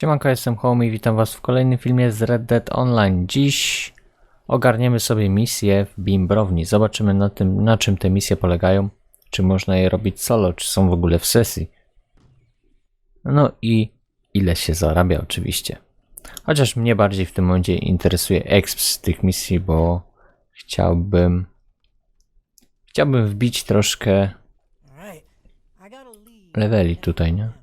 Siemanko, jestem Home i witam was w kolejnym filmie z Red Dead Online. Dziś ogarniemy sobie misje w Bimbrowni. Zobaczymy na, tym, na czym te misje polegają. Czy można je robić solo, czy są w ogóle w sesji. No i ile się zarabia oczywiście. Chociaż mnie bardziej w tym momencie interesuje exp z tych misji, bo chciałbym... Chciałbym wbić troszkę leveli tutaj, nie?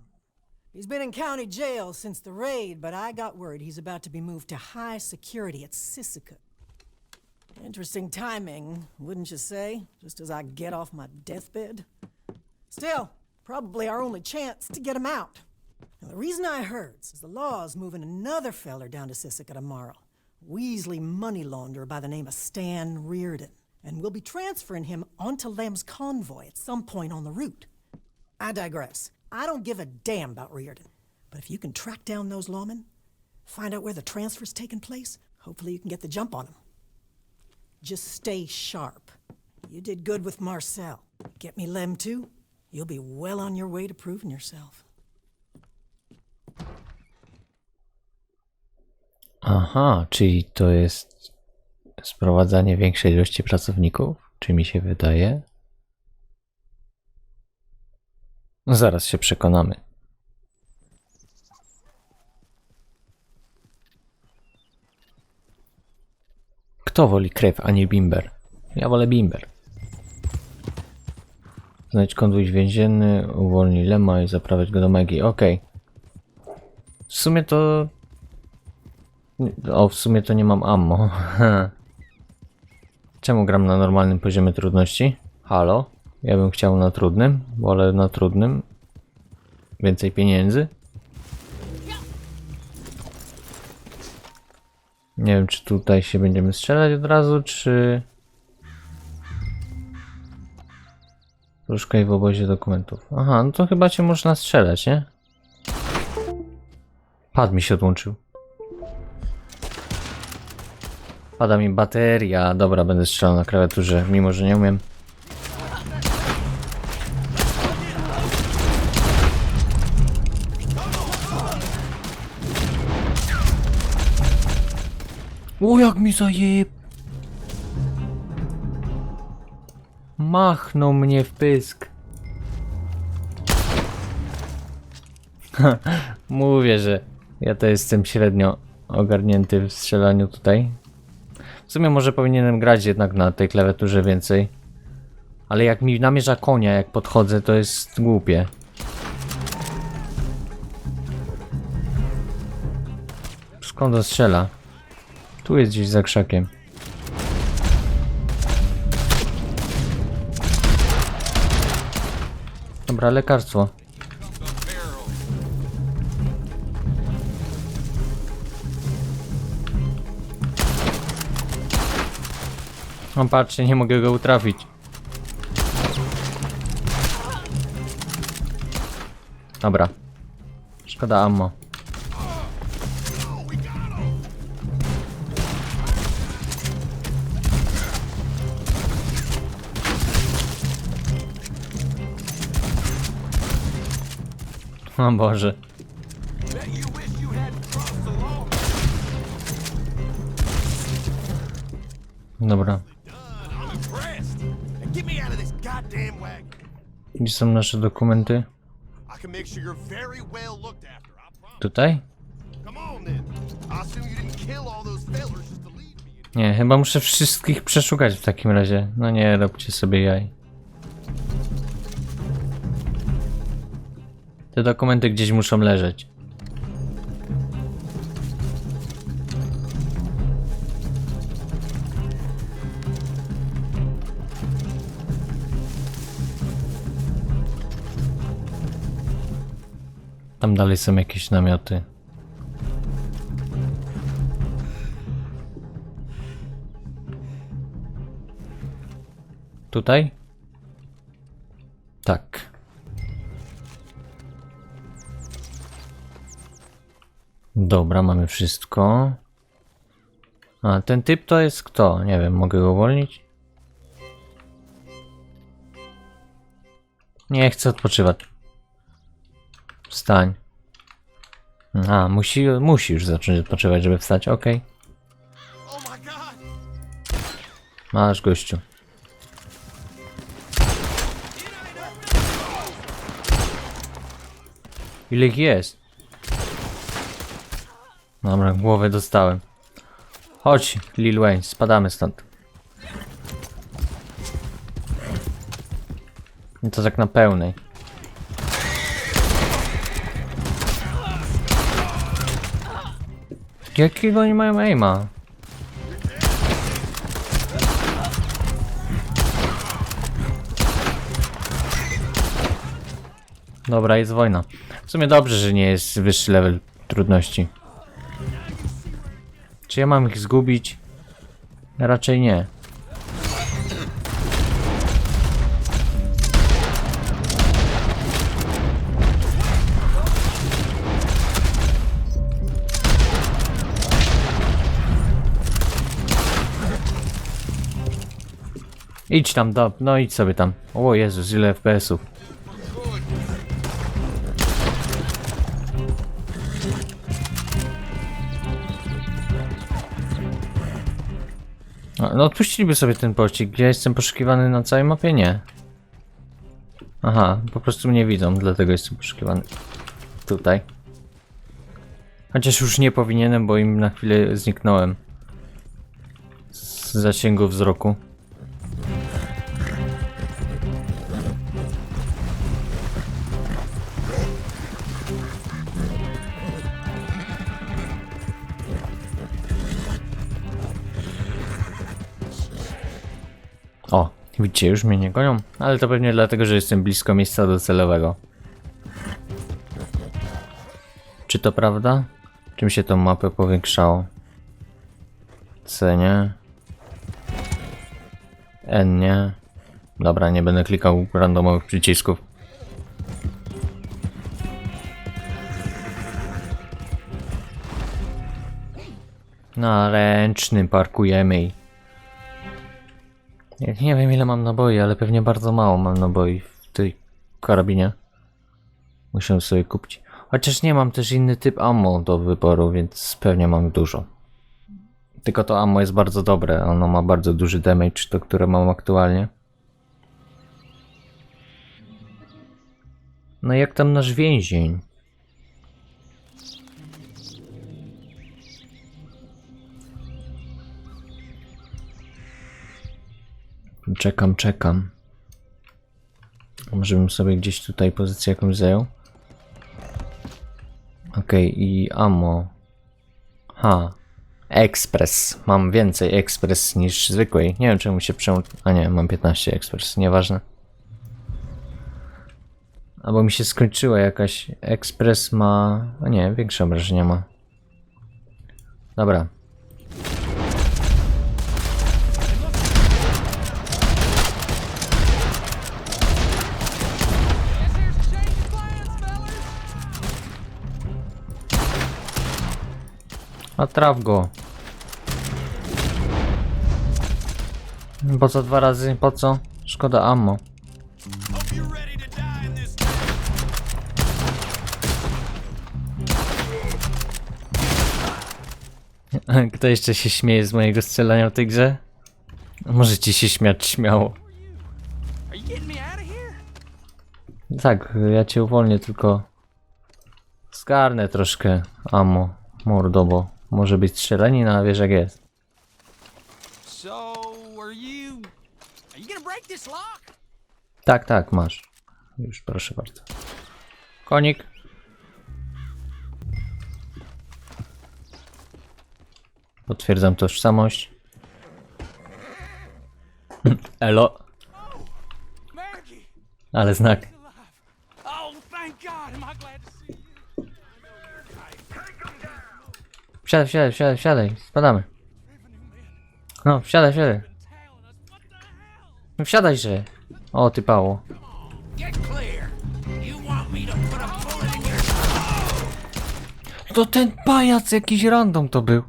He's been in county jail since the raid, but I got word he's about to be moved to high security at Sisika. Interesting timing, wouldn't you say? Just as I get off my deathbed. Still, probably our only chance to get him out. Now, the reason I heard is the law's moving another feller down to Sisika tomorrow. Weasley money launderer by the name of Stan Reardon. And we'll be transferring him onto Lem's convoy at some point on the route. I digress. I don't give a damn about Reardon. But if you can track down those lawmen, find out where the transfer's taking place, hopefully you can get the jump on them. Just stay sharp. You did good with Marcel. Get me Lem too, you'll be well on your way to proving yourself. Aha, czyli to jest sprowadzanie większej ilości pracowników? Czy mi się wydaje? No zaraz się przekonamy. Kto woli krew, a nie bimber? Ja wolę bimber. Znajdź konwój więzienny, uwolnij Lema i zaprawiać go do Megi. Okej. W sumie to o, w sumie to nie mam ammo. Czemu gram na normalnym poziomie trudności? Halo? Ja bym chciał na trudnym, wolę na trudnym. Więcej pieniędzy. Nie wiem, czy tutaj się będziemy strzelać od razu, czy... Poszukaj w obozie dokumentów. Aha, no to chyba cię można strzelać, nie? Pad mi się odłączył. Pada mi bateria. Dobra, będę strzelał na klawiaturze, mimo że nie umiem. Mi zajeb... Machnął mnie w pysk. Mówię, że ja to jestem średnio ogarnięty w strzelaniu tutaj. W sumie może powinienem grać jednak na tej klawiaturze więcej. Ale jak mi namierza konia, jak podchodzę, to jest głupie. Skąd on strzela? Tu jest gdzieś za krzakiem. Dobra, lekarstwo. No patrzcie, nie mogę go utrafić. Dobra. Szkoda ammo. Kill all those fellers just to leave me. Nie, chyba muszę wszystkich przeszukać w takim razie. No nie, robcie sobie jaj. Te dokumenty gdzieś muszą leżeć. Tam dalej są jakieś namioty. Tutaj? Tak. Dobra, mamy wszystko. A ten typ to jest kto? Nie wiem, mogę go uwolnić? Nie chcę odpoczywać. Wstań. A, musi, musi już zacząć odpoczywać, żeby wstać, god! Masz gościu. Ile ich jest? Dobra, głowę dostałem. Chodź, Lil Wayne, spadamy stąd. I to tak na pełnej. Jakiego oni mają aima? Dobra, jest wojna. W sumie dobrze, że nie jest wyższy level trudności. Czy ja mam ich zgubić? Raczej nie. Idź tam, do, no idź sobie tam. O Jezus, ile FPS-ów. No odpuściliby sobie ten pościg. Ja jestem poszukiwany na całej mapie? Nie. Aha, po prostu mnie widzą, dlatego jestem poszukiwany. Tutaj. Chociaż już nie powinienem, bo im na chwilę zniknąłem. Z zasięgu wzroku. O, widzicie, już mnie nie gonią, ale to pewnie dlatego, że jestem blisko miejsca docelowego. Czy to prawda? Czym się tą mapę powiększało? C nie. N nie. Dobra, nie będę klikał randomowych przycisków. Na ręcznym parkujemy i nie wiem ile mam naboi, ale pewnie bardzo mało mam naboi w tej karabinie. Muszę sobie kupić. Chociaż nie mam też inny typ ammo do wyboru, więc pewnie mam dużo. Tylko to ammo jest bardzo dobre, ono ma bardzo duży damage, to które mam aktualnie. No jak tam nasz więzień? Czekam, czekam. Może bym sobie gdzieś tutaj pozycję jakąś zajął? Okej, i ammo. Ha. Ekspres. Mam więcej ekspres niż zwykłej. Nie wiem czemu się przełą... A nie, mam 15 ekspres. Nieważne. Albo mi się skończyła jakaś... Ekspres ma... A nie, większe obrażenia ma. Dobra. A traf go. Po co dwa razy? Po co? Szkoda ammo. Kto jeszcze się śmieje z mojego strzelania w tej grze? Możecie się śmiać śmiało. Tak, ja cię uwolnię, tylko zgarnę troszkę ammo, mordo, bo może być strzelanina, a wiesz jak jest. So, are you. Are you gonna break this lock? Tak, tak, masz. Już proszę bardzo. Konik. Potwierdzam tożsamość. Elo, Maggie! ale znak. Wsiadaj, wsiadaj, wsiadaj, wsiadaj, spadamy. No, wsiadaj, wsiadaj. No wsiadajże. O, ty pało. To ten pajac jakiś random to był.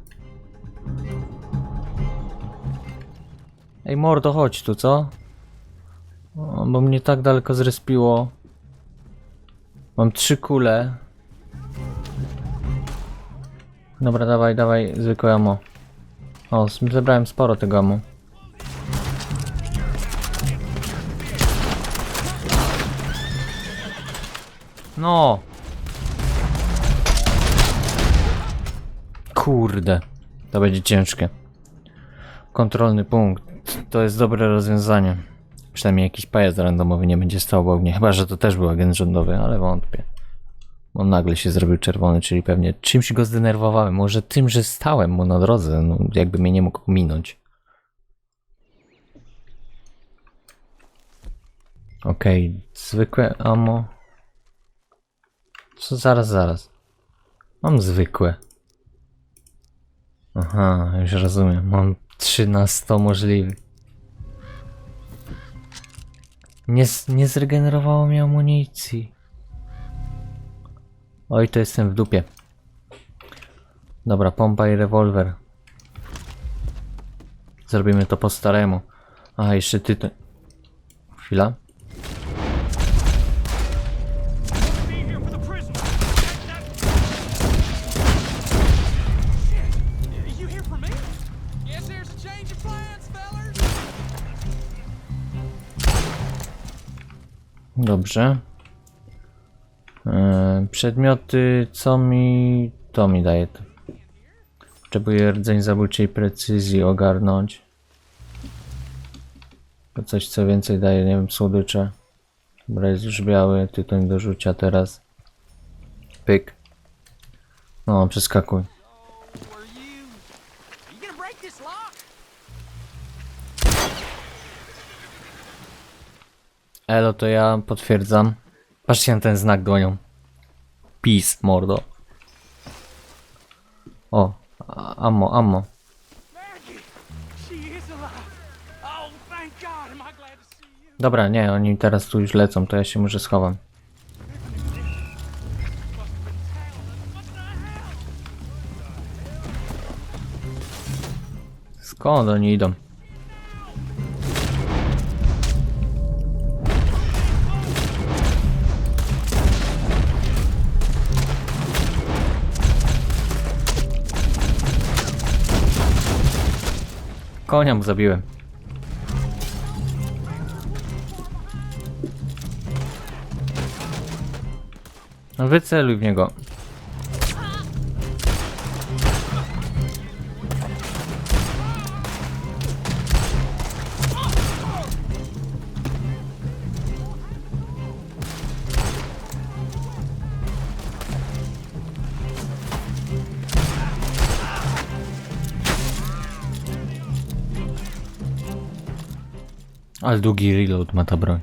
Ej mordo, chodź tu, co? O, bo mnie tak daleko zrespiło. Mam trzy kule. Dobra, dawaj, dawaj, zwykłe ammo. O, zebrałem sporo tego ammo. No! Kurde, to będzie ciężkie. Kontrolny punkt. To jest dobre rozwiązanie. Przynajmniej jakiś pajac randomowy nie będzie stał obok mnie. Chyba, że to też był agent rządowy, ale wątpię. On nagle się zrobił czerwony, czyli pewnie czymś go zdenerwowałem. Może tym, że stałem mu na drodze, no, jakby mnie nie mógł ominąć. Okej, zwykłe ammo. Co zaraz, zaraz. Mam zwykłe. Aha, już rozumiem. Mam 3 na 100 możliwych. Nie, nie zregenerowało mi amunicji. Oj, to jestem w dupie. Dobra, pompa i rewolwer. Zrobimy to po staremu. A, jeszcze ty. Chwila. Dobrze. Eee, przedmioty, co mi... To mi daje. Potrzebuję rdzeń zabójczej precyzji ogarnąć. To coś, co więcej daje, nie wiem, słodycze. Dobra, jest już biały, tytoń do rzucia teraz. Pyk. No, przeskakuj. Elo, to ja potwierdzam. Patrzcie na ten znak dłonią. Peace, mordo. O, ammo, ammo. Dobra, nie, oni teraz tu już lecą, to ja się może schowam. Skąd oni idą? Konia mu zabiłem. No wyceluj w niego. Ale długi reload ma ta broń.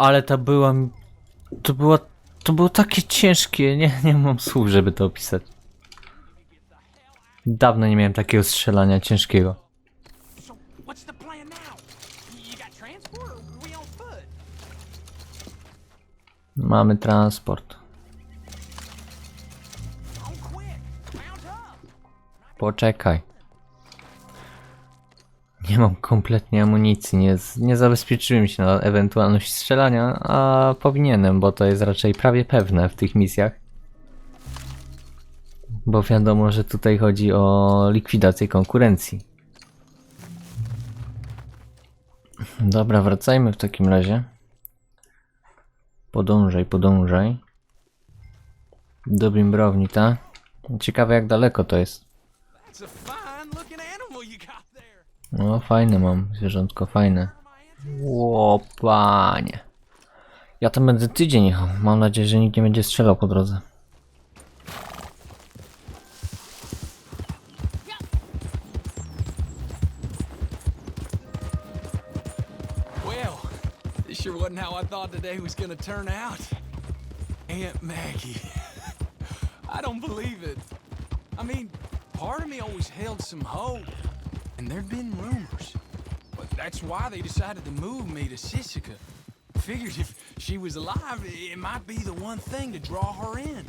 Ale to była... To było... To było takie ciężkie, nie, nie mam słów, żeby to opisać. Dawno nie miałem takiego strzelania ciężkiego. So, what's the Nie mam kompletnie amunicji, nie, nie zabezpieczyłem się na ewentualność strzelania, a powinienem, bo to jest raczej prawie pewne w tych misjach. Bo wiadomo, że tutaj chodzi o likwidację konkurencji. Dobra, wracajmy w takim razie. Podążaj, podążaj. Do Bimbrowni, tak? Ciekawe jak daleko to jest. No, fajne mam, zwierzątko fajne. Ło, panie. Ja tam będę tydzień jechał. Mam nadzieję, że nikt nie będzie strzelał po drodze. Sure wasn't how I thought today was gonna turn out. Aunt Maggie. I don't believe it. I mean, part of me always held some hope. And there'd been rumors. But that's why they decided to move me to Sisika. Figured if she was alive, it might be the one thing to draw her in.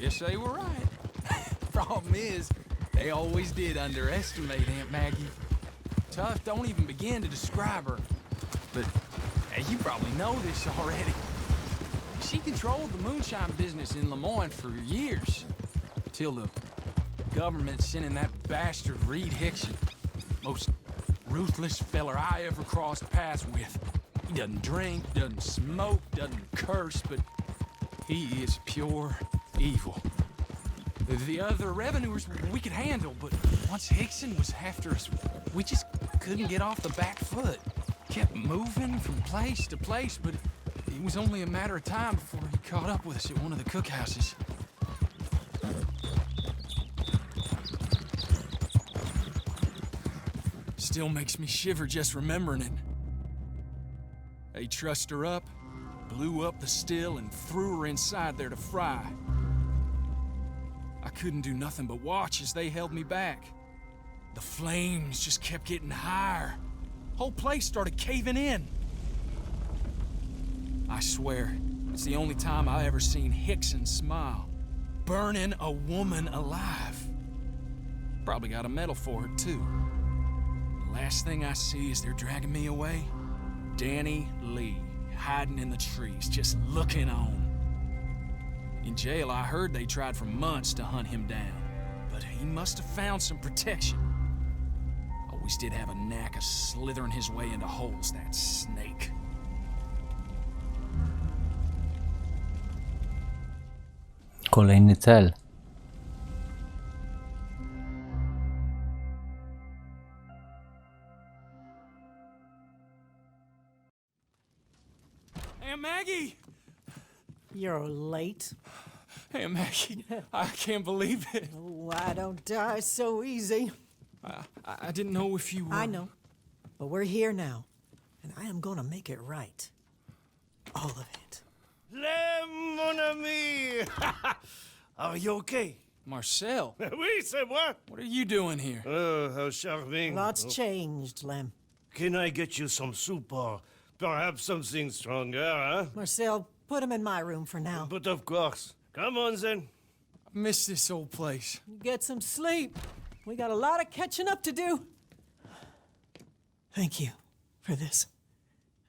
Guess they were right. Problem is, they always did underestimate Aunt Maggie. Tough don't even begin to describe her. But hey, you probably know this already. She controlled the moonshine business in Lemoyne for years. Till the government sending that bastard Reed Hickson. Most ruthless feller I ever crossed paths with. He doesn't drink, doesn't smoke, doesn't curse, but he is pure evil. The other revenuers we could handle, but once Hickson was after us, we just couldn't get off the back foot. Kept moving from place to place, but it was only a matter of time before he caught up with us at one of the cookhouses. Still makes me shiver just remembering it. They trussed her up, blew up the still, and threw her inside there to fry. I couldn't do nothing but watch as they held me back. The flames just kept getting higher. Whole place started caving in. I swear, it's the only time I ever seen Hickson smile. Burning a woman alive. Probably got a medal for it, too. Last thing I see is they're dragging me away, Danny Lee, hiding in the trees, just looking on. In jail, I heard they tried for months to hunt him down, but he must have found some protection. Always did have a knack of slithering his way into holes, that snake. Kolejny cel. Aunt Maggie! You're late. Aunt Maggie, I can't believe it. Oh, I don't die so easy. I, I I didn't know if you were. I know. But we're here now, and I am gonna make it right. All of it. Le mon ami! Are you okay? Marcel, Oui, c'est moi. what are you doing here? Oh, how charming. Lots Oh, changed, Lem. Can I get you some soup or perhaps something stronger, huh? Marcel, put him in my room for now. But of course. Come on then. I miss this old place. Get some sleep. We got a lot of catching up to do. Thank you for this.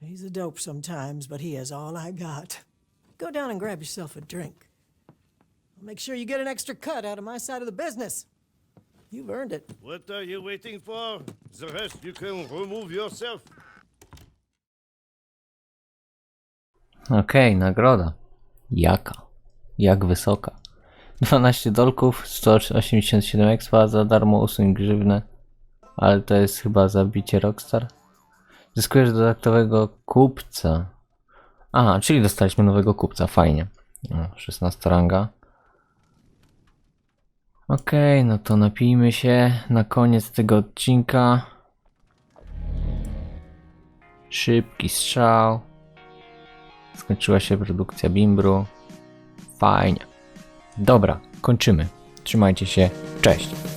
He's a dope sometimes, but he is all I got. Go down and grab yourself a drink. I'll make sure you get an extra cut out of my side of the business. You've earned it. What are you waiting for? The rest you can remove yourself. Okej, nagroda. Jaka? Jak wysoka? 12 dolków, 187 expa, za darmo usuń grzywnę. Ale to jest chyba zabicie Rockstar. Zyskujesz dodatkowego kupca. A, czyli dostaliśmy nowego kupca, fajnie. O, 16 ranga. Okej, no to napijmy się na koniec tego odcinka. Szybki strzał. Skończyła się produkcja Bimbru. Fajnie. Dobra, kończymy. Trzymajcie się. Cześć.